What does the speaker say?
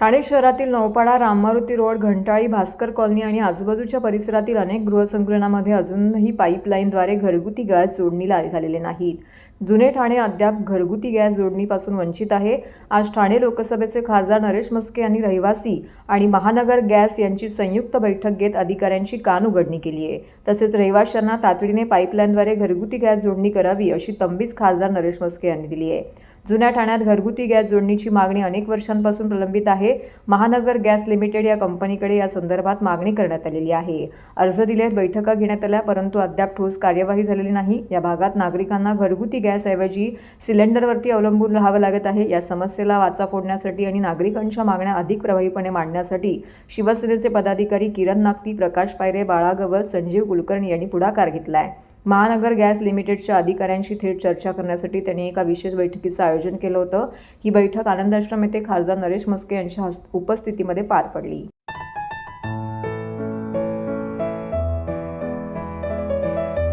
ठाणे शहरातील Naupada Rammaruti road Ghantali Bhaskar colony आणि आजूबाजूच्या परिसरातील अनेक गृहसंकुलनामध्ये अजूनही पाईपलाईनद्वारे घरगुती गॅस जोडणीला झालेले नाहीत. जुने ठाणे अद्याप घरगुती गॅस जोडणीपासून वंचित आहे. आज ठाणे लोकसभेचे खासदार नरेश मस्के यांनी रहिवासी आणि महानगर गॅस यांची संयुक्त बैठक घेत अधिकाऱ्यांची कानउघडणी केली आहे. तसेच रहिवाशांना तातडीने पाईपलाईनद्वारे घरगुती गॅस जोडणी करावी अशी तंबीच खासदार नरेश मस्के यांनी दिली आहे. जुन्या ठाण्यात घरगुती गॅस जोडणीची मागणी अनेक वर्षांपासून प्रलंबित आहे. महानगर गॅस लिमिटेड या कंपनीकडे या संदर्भात मागणी करण्यात आलेली आहे. अर्ज दिलेत बैठका घेण्यात आल्या परंतु अद्याप ठोस कार्यवाही झालेली नाही. या भागात नागरिकांना घरगुती गॅसऐवजी सिलेंडरवरती अवलंबून राहावं लागत आहे. या समस्येला वाचा फोडण्यासाठी आणि नागरिकांच्या मागण्या अधिक प्रभावीपणे मांडण्यासाठी शिवसेनेचे पदाधिकारी किरण नागती प्रकाश पायरे बाळागवत संजीव कुलकर्णी यांनी पुढाकार घेतला आहे महानगर गॅस लिमिटेडच्या अधिकाऱ्यांशी थेट चर्चा करण्यासाठी त्यांनी एका विशेष बैठकीचं आयोजन केलं होतं. ही बैठक आनंदाश्रम येथे खासदार नरेश मस्के यांच्या हस्त- उपस्थितीमध्ये पार पडली.